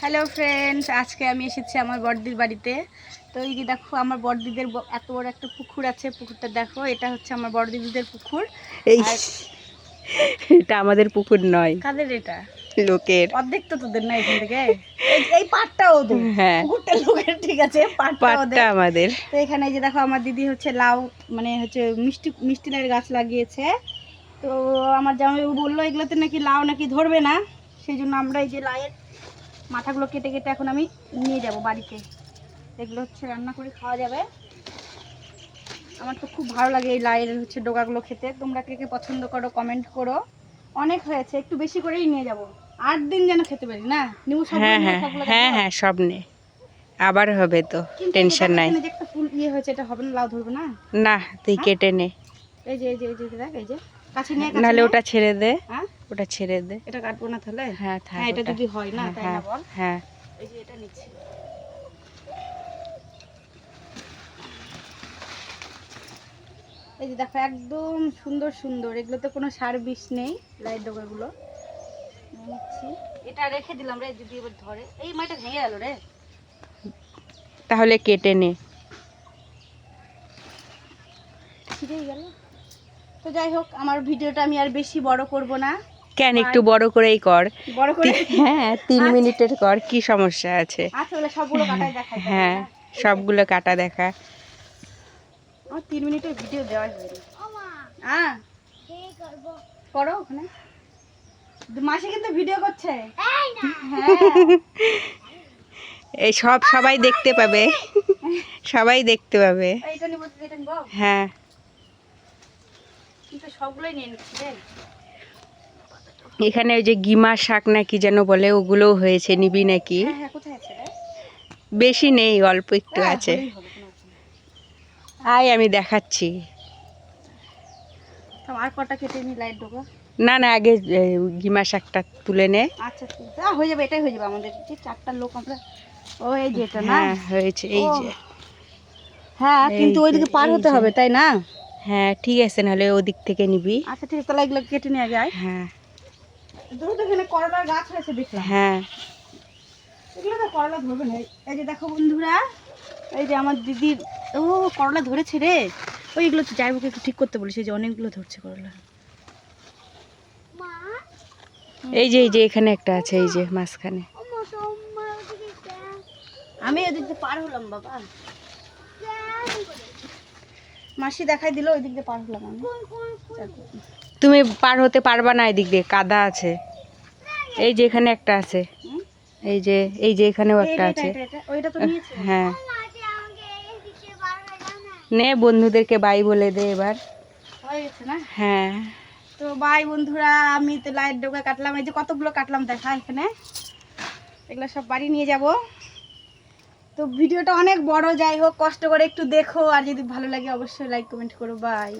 Hello friends আজকে আমি এসেছি আমার বড়দির বাড়িতে। তো এই যে দেখো আমার বড়দিদের এত বড় একটা পুকুর আছে। পুকুরটা দেখো এটা হচ্ছে আমার বড়দিদিদের পুকুর। এই এটা আমাদের পুকুর নয়। কাদের এটা? লোকের। অর্ধেক তো তোদের না এখান থেকে? এই- পাটটা ওদের। হ্যাঁ। পুকুরটা লোকের ঠিক আছে পাটটা পাটটা ওদের। আমাদের। তো এখানে এই যে দেখো আমার দিদি হচ্ছে লাউ মানে হচ্ছে মিষ্টি মিষ্টি লাউয়ের গাছ লাগিয়েছে। তো আমার জামাইবাবু বলল এগুলোতে নাকি লাউ নাকি ধরবে না? সেই জন্য আমরা এই যে লাউয়ের মাথাগুলো কেটে কেটে এখন আমি নিয়ে যাব বাড়িতে। এগুলো হচ্ছে রান্না করে খাওয়া যাবে। আমার তো খুব ভালো লাগে এই লাউয়ের হচ্ছে ডোকাগুলো খেতে। তোমরা কে কে পছন্দ করো কমেন্ট করো। অনেক হয়েছে একটু বেশি করেই নিয়ে যাব। আট দিন যেন খেতে পারি না? নিউ সব হ্যাঁ হ্যাঁ হ্যাঁ হ্যাঁ সব নে আবার হবে তো টেনশন নাই। যে একটা ফুল ইয়ে হয়েছে এটা হবে না লাউ ধরবে না? না তুই কেটে নে। এই যে এই যে এই যে দেখ এই যে। কাছে নিয়ে নাহলে ওটা ছেড়ে দে। হ্যাঁ? ওটা ছেড়ে দে। এটা কাটবো না তাহলে? হ্যাঁ হ্যাঁ এটা যদি হয় না হ্যাঁ, তাই না হ্যাঁ বল? হ্যাঁ। এই যে এটা নিচ্ছি। এই যে দেখো একদম সুন্দর সুন্দর। এগুলোতে কোনো সার বিষ নেই লাইট ডোকাগুলো নিয়ে নিচ্ছি। এটা রেখে দিলাম রে যদি এবার ধরে। এই মাইটা ভেঙে গেল রে। তাহলে কেটে নে। ছিঁড়েই গেল। তো যাই হোক আমার ভিডিওটা আমি আর বেশি বড় করব না। কেন একটু বড় করেই কর। বড় করে? হ্যাঁ তিন আচ্ছা। মিনিটের কর কি সমস্যা আছে? আচ্ছা সবগুলো কাটাই দেখাই হ্যাঁ সবগুলো কাটা দেখা। আমার তিন মিনিটের ভিডিও দেওয়াই হয়নি। হ্যাঁ করো ওখানে। মাসি কিন্তু ভিডিও করছে। হ্যাঁ এই সব সবাই দেখতে পাবে। সবাই দেখতে পাবে। হ্যাঁ। কিন্তু সবগুলোই নিয়ে নিচ্ছি এখানে ওই যে গিমা শাক নাকি যেন বলে ওগুলোও হয়েছে নিবি নাকি? হ্যাঁ হ্যাঁ বেশি নেই অল্প একটু হ্যাঁ, আছে। আয় আমি দেখাচ্ছি। আর কটা কেটে নি লাইট ঢোকো না না আগে গিমা শাকটা তুলে নে। আচ্ছা আহ, হয়ে যাবে এটাই হয়ে যাবে আমাদের। যে চারটা লোক আমরা ও এই যে না? হ্যাঁ হয়েছে এই যে। হ্যাঁ কিন্তু ওইদিকে পার হতে হবে তাই না? হ্যাঁ ঠিক আছে নাহলে ওদিক থেকে নিবি। আচ্ছা ঠিক আছে তাহলে এগুলো কেটে নিয়ে যায় হ্যাঁ। দ্রুত এখানে করলার গাছ হয়েছে দেখলাম। হ্যাঁ। এগুলো তো করলা ধরবে না। এই যে দেখো বন্ধুরা এই যে আমার দিদির ও করলা ধরেছে রে। ওই এগুলো তো যাইবুকে একটু ঠিক করতে বলেছে যে অনেকগুলো ধরছে করলা। এই যে এই যে এখানে একটা আছে এই যে মাঝখানে। আমি ওদিক পার হলাম বাবা। মাসি দেখাই দিল ওই দিক দিয়ে পার হলাম আমি। তুমি পার হতে পারবা না এদিক দিয়ে কাদা আছে। এই যে এখানে একটা আছে। এই যে এই যে এখানেও একটা আছে। এটা, এটা, ওইটা তো নিয়েছে? হ্যাঁ। নে। বন্ধুদেরকে বাই বলে দে এবার। হয়ে গেছে না? হ্যাঁ। তো বাই বন্ধুরা আমি তো লাইট ডোকা কাটলাম এই যে কতগুলো কাটলাম দেখা এখানে। এগুলো সব বাড়ি নিয়ে যাব। তো ভিডিওটা অনেক বড়, যাই হোক, কষ্ট করে একটু দেখো, আর যদি ভালো লাগে অবশ্যই লাইক কমেন্ট করো বাই